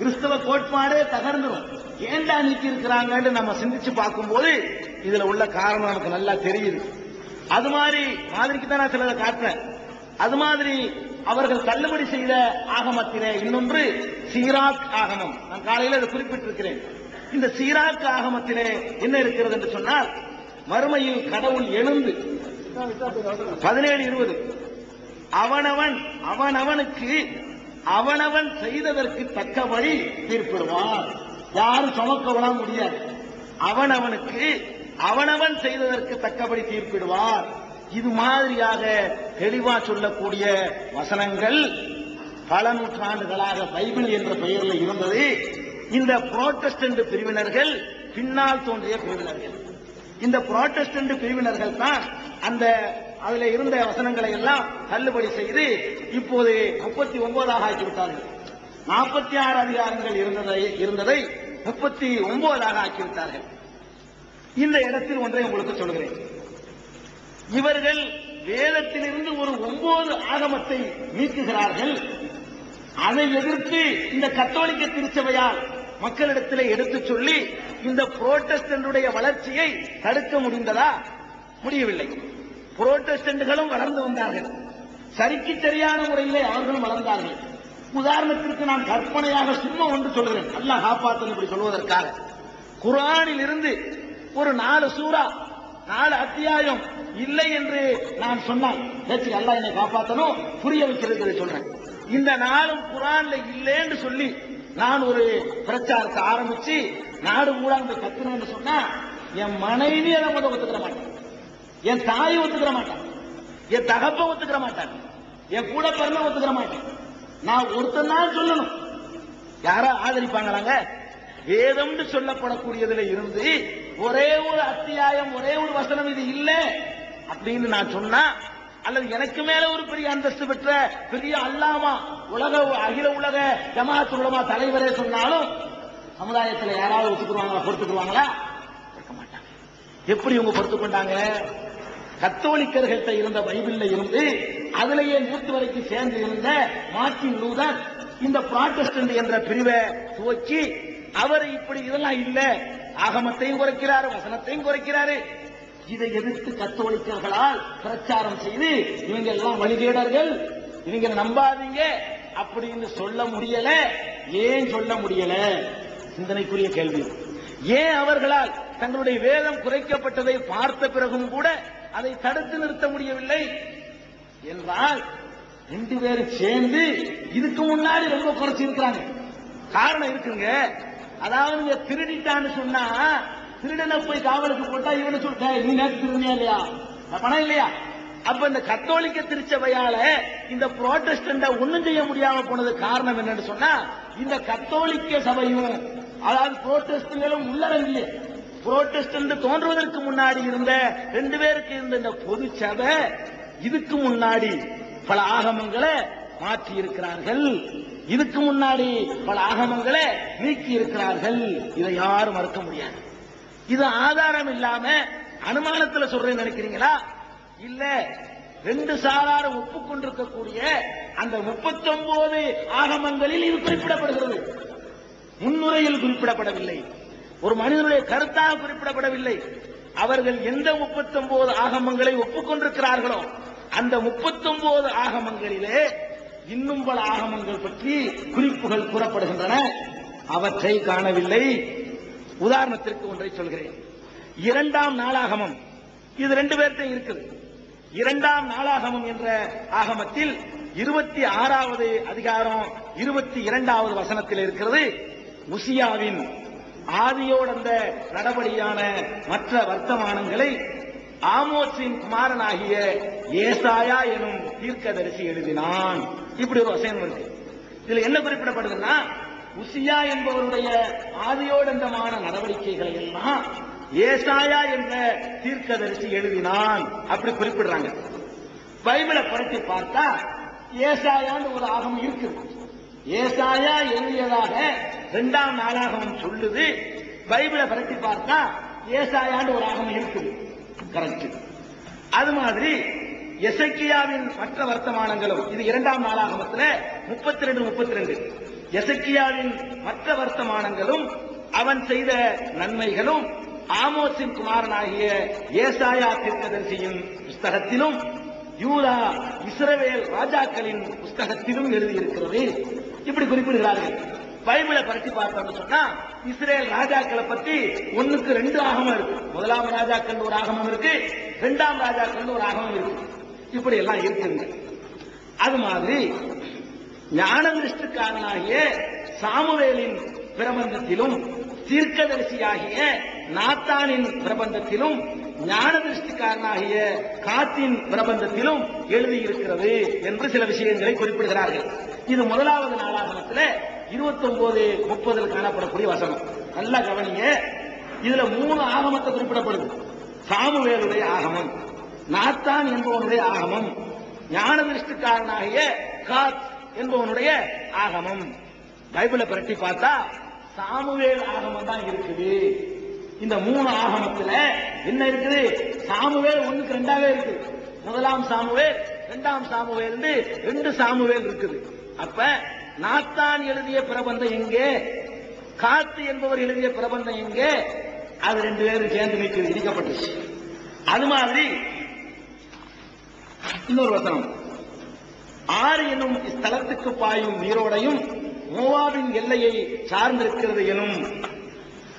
கிறிஸ்தவ கோட்பாடே தகர்ந்துடும் ஏண்டா நீக்கி இருக்கிறாங்கன்னு நம்ம சிந்திச்சு பார்க்கும்போது இதுல உள்ள காரணம் நமக்கு நல்லா தெரியுது. அது மாதிரி மாதிரிக்கு தான் நான் சிலதை காட்டுறேன். அது மாதிரி அவர்கள் தள்ளுபடி செய்த ஆகமத்திலே இன்னொன்று சீராக் ஆகமம். நான் காலையில் அதை குறிப்பிட்டிருக்கிறேன். இந்த சீராக் ஆகமத்திலே என்ன இருக்கிறது என்று சொன்னால் மறுமையில் கடவுள் எழுந்து பதினேழு இருபது அவனவன் அவனவனுக்கு அவனவன் செய்ததற்கு தக்கபடி தீர்ப்பிடுவான். யாரும் சுமக்க விட முடியாது. அவனவனுக்கு அவனவன் செய்ததற்கு தக்கபடி தீர்ப்பிடுவார். இது மாதிரியாக தெளிவா சொல்லக்கூடிய வசனங்கள் பல நூற்றாண்டுகளாக பைபிள் என்ற பெயரில் இருந்தது. இந்த புரோட்டஸ்டன்ட் பிரிவினர்கள் பின்னால் தோன்றிய பிரிவினர்கள். இந்த புரோட்டஸ்டன்ட் பிரிவினர்கள் தான் அந்த அதுல இருந்த வசனங்களை எல்லாம் தள்ளுபடி செய்து இப்போது முப்பத்தி ஒன்பதாக ஆக்கிவிட்டார்கள். நாற்பத்தி ஆறு அதிகாரங்கள் இருந்ததை இருந்ததை முப்பத்தி ஒன்பதாக ஆக்கிவிட்டார்கள். இந்த இடத்தில் ஒன்றை உங்களுக்கு சொல்கிறேன் இவர்கள் வேதத்திலிருந்து ஒரு ஒன்பது ஆகமத்தை நீக்குகிறார்கள். அதை எதிர்த்து இந்த கத்தோலிக்க திருச்சபையால் மக்களிடத்திலே எடுத்துச் சொல்லி இந்த புரோட்டஸ்டன்டுடைய வளர்ச்சியை தடுக்க முடிந்ததா? முடியவில்லை. புரோட்டஸ்டன்ட்களும் வளர்ந்து வந்தார்கள். சரிக்கு சரியான முறையிலே அவர்களும் வளர்ந்தார்கள். உதாரணத்திற்கு நான் கற்பனையாக சும்மா ஒன்று சொல்கிறேன். நல்லா காப்பாத்தன் இப்படி சொல்வதற்காக. குரானில் இருந்து ஒரு நாலு சூறா நாலு அத்தியாயம் இல்லை என்று நான் சொன்னால் பேச்சு எல்லாம் என்னை காப்பாற்றணும் புரிய வைக்கிறது சொல்றேன். இந்த நாளும் குரான்ல இல்லைன்னு சொல்லி நான் ஒரு பிரச்சாரத்தை ஆரம்பிச்சு நாடு ஊடாந்து கத்துறேன்னு சொன்னா என் மனைவி அதை முதல் ஒத்துக்கிற மாட்டேன். என் தாய் ஒத்துக்கிற மாட்டான். என் தகப்ப ஒத்துக்கிற மாட்டாங்க என் கூட பிறந்த ஒத்துக்கிற மாட்டேன் நான் ஒருத்தன் தான் சொல்லணும். யாரா ஆதரிப்பாங்களாங்க? வேதம்னு சொல்லப்படக்கூடியதுல இருந்து ஒரே ஒரு அத்தியாயம் ஒரே ஒரு வசனம் இது இல்ல அப்படின்னு நான் சொன்னா அல்லது எனக்கு மேல ஒரு பெரிய அந்தஸ்து பெற்ற பெரிய அல்லாமா உலக அகில உலக ஜமாத் உலமா தலைவரே சொன்னாலும் சமுதாயத்துல யாராவது ஒத்துக்குருவாங்களா பொறுத்துக்குருவாங்களா இருக்க மாட்டாங்க. எப்படி இவங்க பொறுத்துக் கொண்டாங்க கத்தோலிக்கர்கள்ட்ட இருந்த பைபிள்ல இருந்து அதிலேயே நூற்று வரைக்கும் சேர்ந்து இருந்த மார்டின் லூதர் இந்த புராட்டஸ்டன்ட் என்ற பிரிவை துவக்கி அவர் இப்படி இதெல்லாம் இல்ல. ஆகமத்தையும் குறைக்கிறாரு வசனத்தையும் குறைக்கிறாரு. இதை எதிர்த்து கத்தோலிக்கர்களால் பிரச்சாரம் செய்து இவங்க எல்லாம் வழிகேடர்கள் இவங்க நம்பாதீங்க அப்படின்னு சொல்ல முடியல. ஏன் சொல்ல முடியல? சிந்தனைக்குரிய கேள்வி. ஏன் அவர்களால் தங்களுடைய வேதம் குறைக்கப்பட்டதை பார்த்த பிறகும் கூட அதை தடுத்து நிறுத்த முடியவில்லை என்றால் ரெண்டு பேரும் சேர்ந்து இதுக்கு முன்னாடி ரொம்ப குறைச்சி இருக்கிறாங்க காரணம் இருக்குங்க. அதாவது திருடிட்டான்னு சொன்னா திருடனை போய் காவலுக்கு போட்டா இவனை சொல்லிட்ட நீ நேற்று திருடனியா இல்லையா? பணம் இல்லையா? அப்ப இந்த கத்தோலிக்க திருச்சபையால இந்த புரோட்டஸ்டண்ட ஒண்ணும் செய்ய முடியாம போனது காரணம் என்னன்னு சொன்னா இந்த கத்தோலிக்க சபையும் அதாவது புரோட்டஸ்டுகளும் புரோட்டஸ்ட் என்று தோன்றுவதற்கு முன்னாடி இருந்த ரெண்டு பேருக்கு இருந்த இந்த பொது சபை இதுக்கு முன்னாடி பல ஆகமங்களை மாற்றி இருக்கிறார்கள் இதுக்கு முன்னாடி பல ஆகமங்களை நீக்கி இருக்கிறார்கள் இதை யாரும் மறுக்க முடியாது. இது ஆதாரம் இல்லாம அனுமானத்துல சொல்றேன்னு நினைக்கிறீங்களா? இல்ல ரெண்டு சாராரும் ஒப்புக்கொண்டிருக்கக்கூடிய அந்த முப்பத்தொன்பது ஆகமங்களில் இது குறிப்பிடப்படுகிறது. முன்னுரையில் குறிப்பிடப்படவில்லை. ஒரு மனிதனுடைய கருத்தாக குறிப்பிடப்படவில்லை. அவர்கள் எந்த முப்பத்தொன்பது ஆகமங்களை ஒப்புக்கொண்டிருக்கிறார்களோ அந்த முப்பத்தொன்பது ஆகமங்களிலே இன்னும் பல ஆகமங்கள் பற்றி குறிப்புகள் கூறப்படுகின்றன. அவற்றை காணவில்லை. உதாரணத்திற்கு ஒன்றை சொல்கிறேன். இரண்டாம் நாளாகமம். இது ரெண்டு பேர்கிட்ட இருக்குது. இரண்டாம் நாளாகமம் என்ற ஆகமத்தில் இருபத்தி ஆறாவது அதிகாரம் இருபத்தி இரண்டாவது வசனத்தில் இருக்கிறது உசியாவின் ஆதியோடந்த நடபடியான மற்ற வர்த்தமானங்களை ஆமோசின் குமாரனாகிய ஏசாயா எனும் தீர்க்கதரிசி எழுதினான். இப்படி ஒரு வசனம் இருக்கு. இதுல என்ன குறிப்பிடப்படுதுன்னா உசியா என்பவருடைய ஆதியோடந்தமான நடவடிக்கைகளை எல்லாம் ஏசாயா என்ற தீர்க்கதரிசி எழுதினான். அப்படி குறிப்பிடுறாங்க. பைபிளை புரட்டி பார்த்தா ஏசாயான்னு ஒரு ஆகம் இருக்குது. ஏசாயா எழுதியதாக இரண்டாம் நாளாகவும் சொல்லுது. பைபிளை பரட்டி பார்த்தா ஏசாயான்னு ஒரு ஆகமம் இருக்குது. கரெக்ட் அது மாதிரி எசக்கியாவின் மற்ற வர்த்தமானங்களும் இது இரண்டாம் நாளாகமத்தில் முப்பத்தி ரெண்டு முப்பத்தி ரெண்டு எசக்கியாவின் மற்ற வர்த்தமானங்களும் அவன் செய்த நன்மைகளும் ஆமோசின் குமாரனாகிய ஏசாயா தீர்க்கதரிசியின் புஸ்தகத்திலும் யூதா இஸ்ரவேல் ராஜாக்களின் புஸ்தகத்திலும் எழுதியிருக்கிறது. இப்படி குறிப்பிடுகிறார்கள். பைபிளை பரட்டி பார்த்தோம்னு சொன்னா இஸ்ரேல் ராஜாக்களை பத்தி ஒண்ணுக்கு ரெண்டு ஆகமம் இருக்கு. முதலாம் ராஜாக்கள் ஒரு ஆகமம் இருக்கு இரண்டாம் ராஜாக்கள் ஒரு ஆகமம் இருக்கு. இப்படி எல்லாம் இருக்குங்க. அது மாதிரி ஞானதிருஷ்டுக்காரனாகிய சாமுவேலின் பிரபந்தத்திலும் தீர்க்கதரிசியாகிய நாத்தானின் பிரபந்தத்திலும் ஞானதிருஷ்டிக்காரனாகிய காத்தின் பிரபந்தத்திலும் எழுதியிருக்கிறது என்று சில விஷயங்களை குறிப்பிடுகிறார்கள். இது முதலாவது நாளாகமத்தில் இருபத்தி ஒன்பது முப்பதில் காணப்படக்கூடிய வசனம். நல்லா கவனிங்க. இதுல மூணு ஆகமத்தை குறிப்பிடப்படுது. சாமுவேலுடைய ஆகமம் நாத்தான் என்பவனுடைய ஆகமம் ஞானதிருஷ்டிக்காரனாகிய காத் என்பவனுடைய ஆகமம். பைபிளை பிரட்டி பார்த்தா சாமுவேல் ஆகமம் தான் இருக்குது. இந்த மூணு ஆகமத்துல என்ன இருக்குது? சாமுவேல் ஒண்ணுக்கு ரெண்டாவே இருக்கு முதலாம் சாமுவேல் இரண்டாம் சாமுவேல் ரெண்டு சாமுவேல் இருக்குது. அப்ப நாத்தான் எழுதிய பிரபந்தம் எங்கே? காத்து என்பவர் எழுதிய பிரபந்தம் எங்கே? அது ரெண்டு பேரும் சேர்ந்து நிற்கிறது இடிக்கப்பட்டுச்சு. அது மாதிரி இன்னொரு வசனம். ஆறு எனும் ஸ்தலத்துக்கு பாயும் நீரோடையும் மோவாவின் எல்லையை சார்ந்திருக்கிறது எனும்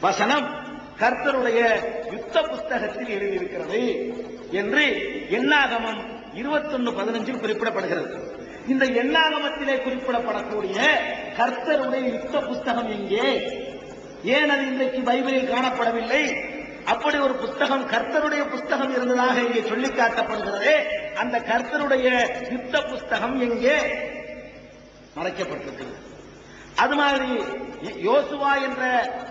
வசனம். கர்த்தருடைய யுத்த புஸ்தகத்தில் எழுதியிருக்கிறது என்று எண்ணாகமம் இருபத்தொன்னு பதினஞ்சில் குறிப்பிடப்படுகிறது. இந்த எண்ணாகமத்திலே குறிப்பிடப்படக்கூடிய கர்த்தருடைய யுத்த புஸ்தகம் எங்கே? ஏன் அது இன்றைக்கு பைபிளில் காணப்படவில்லை? அப்படி ஒரு புஸ்தகம் கர்த்தருடைய புஸ்தகம் இருந்ததாக இங்கே சொல்லி காட்டப்படுகிறது அந்த கர்த்தருடைய யுத்த புஸ்தகம் எங்கே? மறைக்கப்பட்டிருக்கிறது. அது மாதிரி யோசுவா என்ற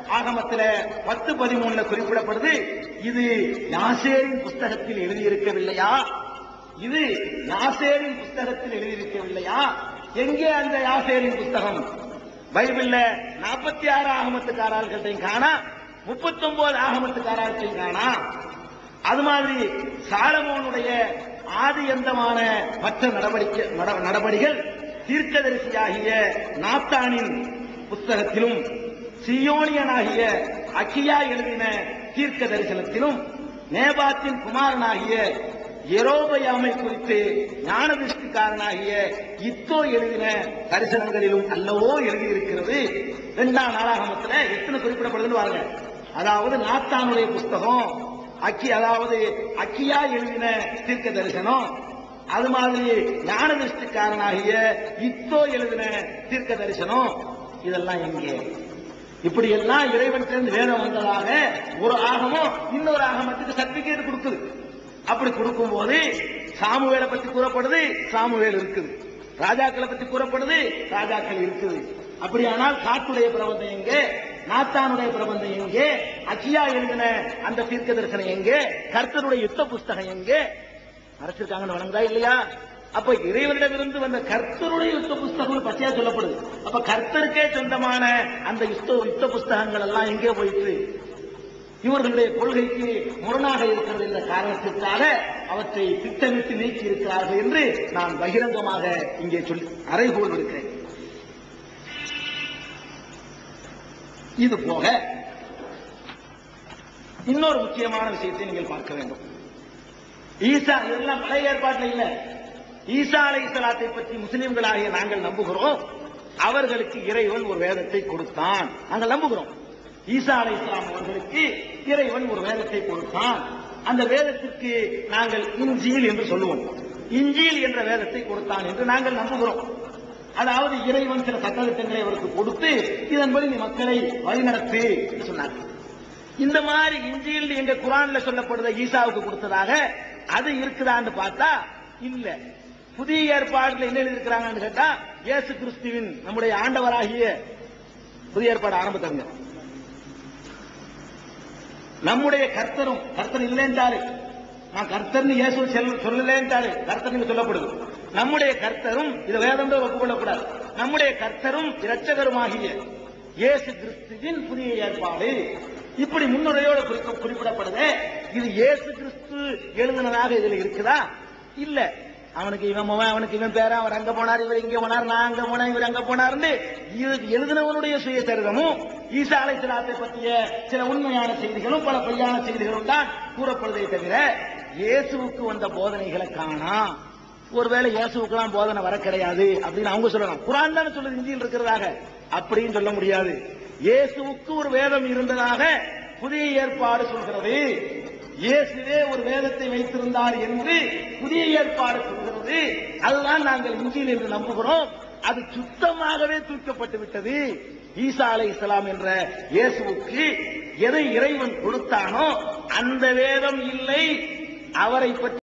ஆகமத்தில் பத்து பதிமூணுல குறிப்பிடப்படுது இது யாசேரின் புஸ்தகத்தில் எழுதியிருக்கவில்லையா? இது யாசேரின் புஸ்தகத்தில் எழுதியிருக்கவில்லையா? எங்கே அந்த யாசேரின் புஸ்தகம்? பைபிள்ல நாற்பத்தி ஆறு ஆகமத்துக்காரர்கள்ட்டையும் காணா முப்பத்தி ஒன்பது ஆகமத்துக்காரர்கள்ட்டையும் காணா. அது மாதிரி சாலமோனுடைய ஆதி எந்தமான மற்ற நடவடிக்கை நட- தீர்க்கதரிசியாகிய நாத்தானின் புஸ்தகத்திலும் சியோனியனாகிய அக்கியா எழுதின தீர்க்க தரிசனத்திலும் நேபாத்தின் குமாரனாகிய எரோபயாமை குறித்து ஞானதிஷ்டிக்காரனாகிய இத்தோ எழுதின தரிசனங்களிலும் அல்லவோ எழுதியிருக்கிறது. இரண்டாம் நாளாகமத்தில் எத்தனை குறிப்பிடப்படுதுன்னு பாருங்க. அதாவது நாத்தானுடைய புஸ்தகம் அக்கி அதாவது அக்கியா எழுதின தீர்க்க தரிசனம் அது மாதிரி ஞானதிஷ்டிக்காரனாகிய இத்தோ எழுதின தீர்க்க தரிசனம் இதெல்லாம் எங்கே? இப்படி எல்லாம் இறைவன் சேர்ந்து வேதம் வந்ததாக ஒரு ஆகமம் இன்னொரு ஆகமத்துக்கு சர்டிபிகேட் கொடுக்குது. அப்படி கொடுக்கும் போது சாமுவேலை பத்தி கூறப்படுது சாமுவேல் இருக்குது. ராஜாக்களை பத்தி கூறப்படுது ராஜாக்கள் இருக்குது. அப்படியானால் காட்டுடைய பிரபந்தம் எங்கே? நாத்தானுடைய பிரபந்தம் எங்கே? அச்சியா எழுதின அந்த தீர்க்க தரிசனம் எங்கே? கர்த்தருடைய யுத்த புஸ்தகம் எங்கே? மறைச்சிருக்காங்கன்னு வணங்குதா இல்லையா? அப்ப இறைவனிடமிருந்து வந்த கர்த்தருடைய யுத்த புஸ்தகம் பச்சையா சொல்லப்படுது. அப்ப கர்த்தருக்கே சொந்தமான அந்த யுத்த யுத்த புஸ்தகங்கள் எல்லாம் எங்கே போயிட்டு இவர்களுடைய கொள்கைக்கு முரணாக இருக்கிறது என்ற காரணத்திற்காக அவற்றை திட்டமிட்டு நீக்கி இருக்கிறார்கள் என்று நான் பகிரங்கமாக இங்கே சொல்லி அறைகோல் இருக்கிறேன். இது போக இன்னொரு முக்கியமான விஷயத்தை நீங்கள் பார்க்க வேண்டும். ஈசா இதெல்லாம் பழைய ஏற்பாட்டில் இல்ல. ஈசா அலை இஸ்லாத்தை பற்றி முஸ்லிம்களாகிய நாங்கள் நம்புகிறோம். அவர்களுக்கு இறைவன் ஒரு வேதத்தை கொடுத்தான். நாங்கள் நம்புகிறோம். ஈசா அலை இஸ்லாம் அவர்களுக்கு இறைவன் ஒரு வேதத்தை கொடுத்தான். அந்த வேதத்திற்கு நாங்கள் இஞ்சியில் என்று சொல்லுவோம். இஞ்சியில் என்ற வேதத்தை கொடுத்தான் என்று நாங்கள் நம்புகிறோம். அதாவது இறைவன் சில சட்டத்திட்டங்களை அவருக்கு கொடுத்து இதன்படி நீ மக்களை வழிநடத்து என்று சொன்னார் இந்த மாதிரி இஞ்சியில் எங்க குரான்ல சொல்லப்படுத ஈசாவுக்கு கொடுத்ததாக அது இருக்குதான்னு பார்த்தா இல்ல. புதிய ஏற்பாடுல என்ன எழுதியிருக்கிறாங்கன்னு கேட்டா இயேசு கிறிஸ்துவின் நம்முடைய ஆண்டவராகிய புதிய ஏற்பாடு ஆரம்பத்தங்க நம்முடைய கர்த்தரும் கர்த்தர் இல்லைன்றாரு நான் கர்த்தர்னு இயேசு செல் சொல்லலேன்றாரு கர்த்தர் சொல்லப்படுது. நம்முடைய கர்த்தரும் இது வேதம் ஒப்புக்கொள்ளக்கூடாது. நம்முடைய கர்த்தரும் இரட்சகருமாகிய இயேசு கிறிஸ்துவின் புதிய ஏற்பாடு. இப்படி முன்னுரையோடு குறிக்க- குறிப்பிடப்படுது? இது இயேசு கிறிஸ்து எழுதினதாக இதுல இருக்குதா? இல்ல. அவனுக்கு இவன் அவனுக்கு இவன் பேர அவர் அங்க போனார் இவர் இங்க போனார் நான் அங்க போனேன் இவர் அங்க போனார்னு இது எழுதினவனுடைய சுயசரிதமும் ஈசா அலைஹிஸ்ஸலாத்தை பற்றிய சில உண்மையான செய்திகளும் பல பொய்யான செய்திகளும் தான் கூறப்படுதே தவிர இயேசுவுக்கு வந்த போதனைகளை காணா. ஒருவேளை இயேசுவுக்குலாம் போதனை வர கிடையாது அப்படின்னு அவங்க சொல்லலாம். குரான் தானே சொல்லுது இந்தியில் இருக்கிறதாக. அப்படின்னு சொல்ல முடியாது. இயேசுவுக்கு ஒரு வேதம் இருந்ததாக புதிய ஏற்பாடு சொல்கிறது. இயேசுவே ஒரு வேதத்தை வைத்திருந்தார் என்று புதிய ஏற்பாடு சொல்கிறது. அதுதான் நாங்கள் இஞ்சியில் என்று நம்புகிறோம். அது சுத்தமாகவே தூக்கப்பட்டு விட்டது. ஈசா அலை இஸ்லாம் என்ற இயேசுவுக்கு எதை இறைவன் கொடுத்தானோ அந்த வேதம் இல்லை. அவரை பற்றி